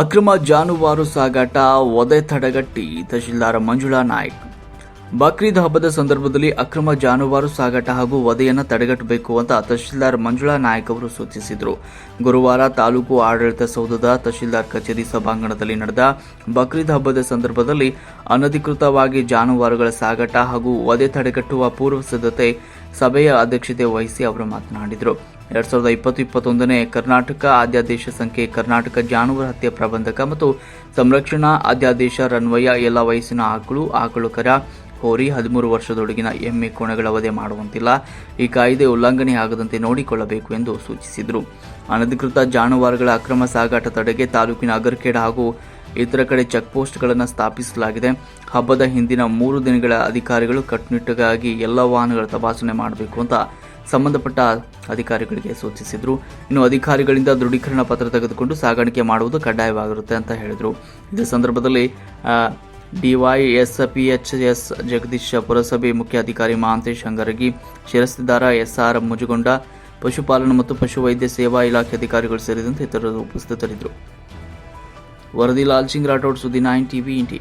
ಅಕ್ರಮ ಜಾನುವಾರು ಸಾಗಾಟ ಒದೆ ತಡೆಗಟ್ಟಿ, ತಹಶೀಲ್ದಾರ್ ಮಂಜುಳಾ ನಾಯ್ಕ್. ಬಕ್ರೀದ್ ಹಬ್ಬದ ಸಂದರ್ಭದಲ್ಲಿ ಅಕ್ರಮ ಜಾನುವಾರು ಸಾಗಾಟ ಹಾಗೂ ವಧೆಯನ್ನು ತಡೆಗಟ್ಟಬೇಕು ಅಂತ ತಹಶೀಲ್ದಾರ್ ಮಂಜುಳಾ ನಾಯ್ಕ್ ಅವರು ಸೂಚಿಸಿದರು. ಗುರುವಾರ ತಾಲೂಕು ಆಡಳಿತ ಸೌಧದ ತಹಶೀಲ್ದಾರ್ ಕಚೇರಿ ಸಭಾಂಗಣದಲ್ಲಿ ನಡೆದ ಬಕ್ರೀದ್ ಹಬ್ಬದ ಸಂದರ್ಭದಲ್ಲಿ ಅನಧಿಕೃತವಾಗಿ ಜಾನುವಾರುಗಳ ಸಾಗಾಟ ಹಾಗೂ ವಧೆ ತಡೆಗಟ್ಟುವ ಪೂರ್ವ ಸಿದ್ಧತೆ ಸಭೆಯ ಅಧ್ಯಕ್ಷತೆ ವಹಿಸಿ ಅವರು ಮಾತನಾಡಿದರು. ಎರಡ್ ಸಾವಿರದ ಇಪ್ಪತ್ತು ಇಪ್ಪತ್ತೊಂದನೇ ಕರ್ನಾಟಕ ಆದ್ಯಾದೇಶ ಸಂಖ್ಯೆ ಕರ್ನಾಟಕ ಜಾನುವಾರು ಹತ್ಯೆ ಪ್ರಬಂಧಕ ಮತ್ತು ಸಂರಕ್ಷಣಾ ಆದ್ಯಾದೇಶ ರನ್ವಯ ಎಲ್ಲ ವಯಸ್ಸಿನ ಆಕಳು ಆಕಳು ಕರ ಹೋರಿ ಹದಿಮೂರು ವರ್ಷದೊಳಗಿನ ಎಮ್ಮೆ ಕೋಣಗಳ ವಧೆ ಮಾಡುವಂತಿಲ್ಲ. ಈ ಕಾಯ್ದೆ ಉಲ್ಲಂಘನೆ ಆಗದಂತೆ ನೋಡಿಕೊಳ್ಳಬೇಕು ಎಂದು ಸೂಚಿಸಿದರು. ಅನಧಿಕೃತ ಜಾನುವಾರುಗಳ ಅಕ್ರಮ ಸಾಗಾಟ ತಡೆಗೆ ತಾಲೂಕಿನ ಅಗರ್ಕೇಡ ಹಾಗೂ ಇತರ ಕಡೆ ಚೆಕ್ ಪೋಸ್ಟ್ಗಳನ್ನು ಸ್ಥಾಪಿಸಲಾಗಿದೆ. ಹಬ್ಬದ ಹಿಂದಿನ ಮೂರು ದಿನಗಳ ಅಧಿಕಾರಿಗಳು ಕಟ್ಟುನಿಟ್ಟಾಗಿ ಎಲ್ಲ ವಾಹನಗಳ ತಪಾಸಣೆ ಮಾಡಬೇಕು ಅಂತ ಸಂಬಂಧಪಟ್ಟ ಅಧಿಕಾರಿಗಳಿಗೆ ಸೂಚಿಸಿದರು. ಇನ್ನು ಅಧಿಕಾರಿಗಳಿಂದ ದೃಢೀಕರಣ ಪತ್ರ ತೆಗೆದುಕೊಂಡು ಸಾಗಾಣಿಕೆ ಮಾಡುವುದು ಕಡ್ಡಾಯವಾಗಿರುತ್ತೆ ಅಂತ ಹೇಳಿದರು. ಇದೇ ಸಂದರ್ಭದಲ್ಲಿ D Y S P H S Jagadish ಪುರಸಭೆ ಮುಖ್ಯ ಅಧಿಕಾರಿ ಮಹಾಂತೇಶ್ ಹಂಗರಗಿ ಎಸ್ ಆರ್ ಮುಜುಗೊಂಡ, ಪಶುಪಾಲನೆ ಮತ್ತು ಪಶುವೈದ್ಯ ಸೇವಾ ಇಲಾಖೆ ಅಧಿಕಾರಿಗಳು ಸೇರಿದಂತೆ ಇತರರು ಉಪಸ್ಥಿತರಿದ್ದರು. వరదీ లాల్ సింగ్ రాఠౌడ్ సుది నైన్ టీవీ ఇంటి.